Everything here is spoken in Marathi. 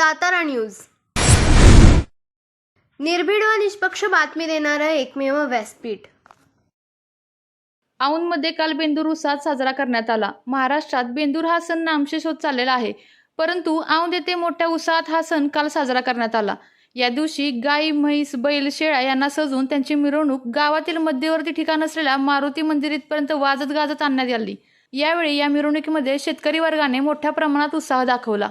सातारा न्यूज. निर्भीड व निष्पक्ष बातमी देणारं एकमेव व्यासपीठ. औंधमध्ये काल बेंदूर उत्साहात साजरा करण्यात आला. महाराष्ट्रात बेंदूर हा सण नामशेष होत चाललेला आहे. परंतु औंध येथे मोठ्या उत्साहात हा सण काल साजरा करण्यात आला. या दिवशी गाई म्हैस बैल शेळ्या यांना सजवून त्यांची मिरवणूक गावातील मध्यवर्ती ठिकाण असलेल्या मारुती मंदिर इथपर्यंत वाजत गाजत आणण्यात आली. यावेळी या मिरवणुकीमध्ये शेतकरी वर्गाने मोठ्या प्रमाणात उत्साह दाखवला.